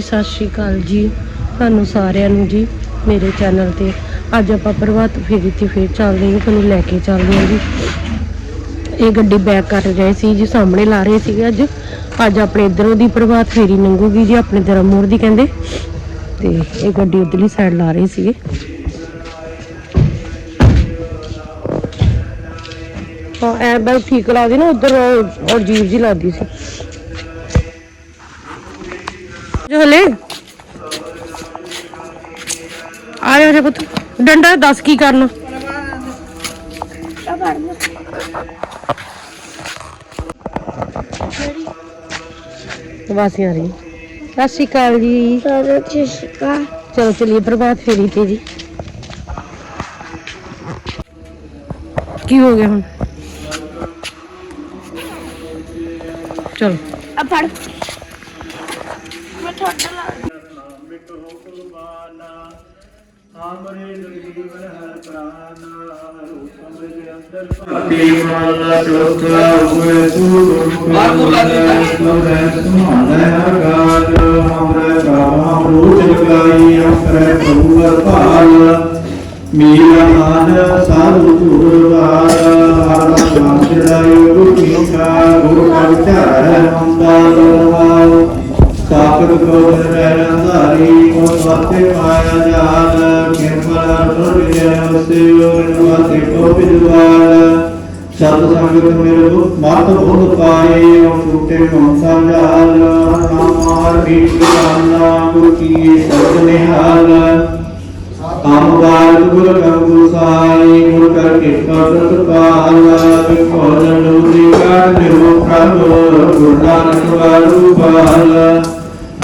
ਸਤਿ ਸ਼੍ਰੀ ਅਕਾਲ ਜੀ। ਤੁਹਾਨੂੰ ਸਾਰਿਆਂ ਨੂੰ ਜੀ, ਮੇਰੇ ਚੈਨਲ ਤੇ ਅੱਜ ਆਪਾਂ ਪ੍ਰਭਾਤ ਫੇਰੀ ਤੇ ਫੇਰ ਚੱਲਦੇ ਹਾਂ, ਤੁਹਾਨੂੰ ਲੈ ਕੇ ਚੱਲਦੇ ਹਾਂ ਜੀ। ਇਹ ਗੱਡੀ ਬੈਕ ਕਰ ਰਹੇ ਸੀ ਜੀ, ਸਾਹਮਣੇ ਲਾ ਰਹੇ ਸੀਗੇ ਅੱਜ। ਅੱਜ ਆਪਣੇ ਇਧਰੋਂ ਦੀ ਪ੍ਰਭਾਤ ਫੇਰੀ ਲੰਘੂਗੀ ਜੀ, ਆਪਣੇ ਧਰਮ ਦੀ ਕਹਿੰਦੇ। ਤੇ ਇਹ ਗੱਡੀ ਉਧਰਲੀ ਸਾਈਡ ਲਾ ਰਹੇ ਸੀਗੇ। ਹਾਂ, ਐ ਬਲ ਠੀਕ ਲਾ ਦੀ ਨਾ, ਉਧਰ ਔਰ ਜੀਵ ਜੀ ਲਾਦੀ ਸੀ। ਜੋ ਹਲੇ? ਆ ਜਾ ਪੁੱਤ। ਡੰਡਾ ਦੱਸ ਕੀ ਕਰਨਾ? ਵਾਸੀਆਂ ਰਹੀ ਸਤਿ ਸ਼੍ਰੀ ਅਕਾਲ ਜੀ। ਚਲੋ ਚਲਿਏ ਪ੍ਰਭਾਤ ਫੇਰੀ ਤੇ ਜੀ। ਕੀ ਹੋ ਗਿਆ ਹੁਣ? ਚਲੋ। ਠੰਡ ਲੱਗ ਮਿਟੋ ਕੁਰਬਾਨਾ ਆਮਰੇ ਜੀਵਨ ਹਰ ਪ੍ਰਾਨਾ ਰੂਪਮ ਦੇ ਅੰਦਰ ਭਗਤੀ ਮਾਲਾ ਚੋਖਾ ਹੋਏ ਤੂੰ ਮਾਤੁਲਾ ਦੀ ਤੈ ਸੁਹਾਣਾ ਹਰ ਗਾਜ ਹਮਰੇ ਕਾਮ ਰੂਜ ਲਗਾਈ ਅਸਰੇ ਪ੍ਰਭੂ ਭਾਲ ਮੇਰਾ ਮਨ ਸਾਧੂ ਗੁਰਵਾਰ ਹਰ ਨਾਮ ਚੜਾਇਓ ਗੁਰੂ ਕਾ ਗੁਰੂ ਕਾ ਵਿਚਾਰ ਗੁਰ ਚਰਨ ਧਾਰੀ ਕੋ ਸਵਾਤੇ ਪਾਇਆ ਜਾਨ ਕਿਰਪਾ ਤੁਰ ਜੈ ਵਸਿਓ ਨਿਵਾਸੇ ਕੋ ਬਿਜਵਾਲ ਸਤ ਸੰਗਤ ਮੇਰੇ ਮਤ ਬੁੱਧ ਪਾਏ, ਉਹ ਟੂਟੇ ਮਨ ਸੰਜਾਲ ਨਾਮਾਰ ਬੀਤ ਨਾਮ ਗੁਰ ਕੀ ਸਰਬ ਨਿਹਾਲ। ਕਾਮ ਬਾਲ ਗੁਰ ਕਮ ਗੁਰ ਸਾਈ ਗੁਰ ਕਰ ਕੇ ਕਰਤ ਪਾਲ। ਬਿਖੋਲ ਨੂਰੀ ਕਾਟ ਨਿਰੋ ਪ੍ਰਭ, ਗੁਰ ਨਾਨਕ ਵਾਰੂ ਪਾਲ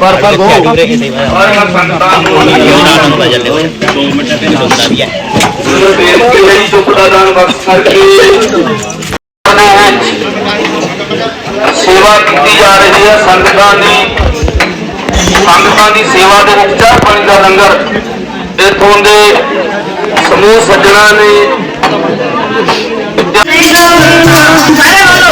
ਪਰ ਪਰ ਗੋ ਜਿਹੜੀ ਸੁਖਦਾ ਦਾਨ ਬਖਸ਼ ਕਰਕੇ ਸੇਵਾ ਕੀਤੀ ਜਾ ਰਹੀ ਹੈ ਸੰਗਤਾਂ ਦੀ ਸੰਗਤਾਂ ਦੀ ਸੇਵਾ ਦੇ ਵਿੱਚ ਚਾਹ ਪਾਣੀ ਦਾ ਲੰਗਰ ਇਥੋਂ ਦੇ ਸਮੂਹ ਸੱਜਣਾ ਨੇ 谁让人唱？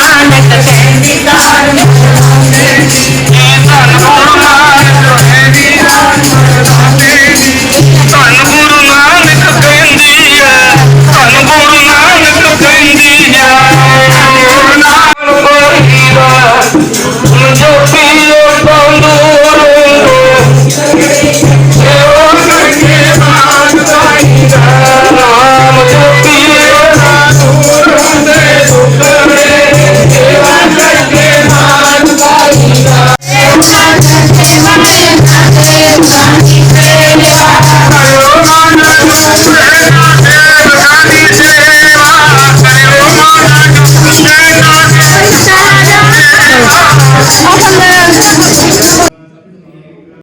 ਦਾਨ ਧੰਨ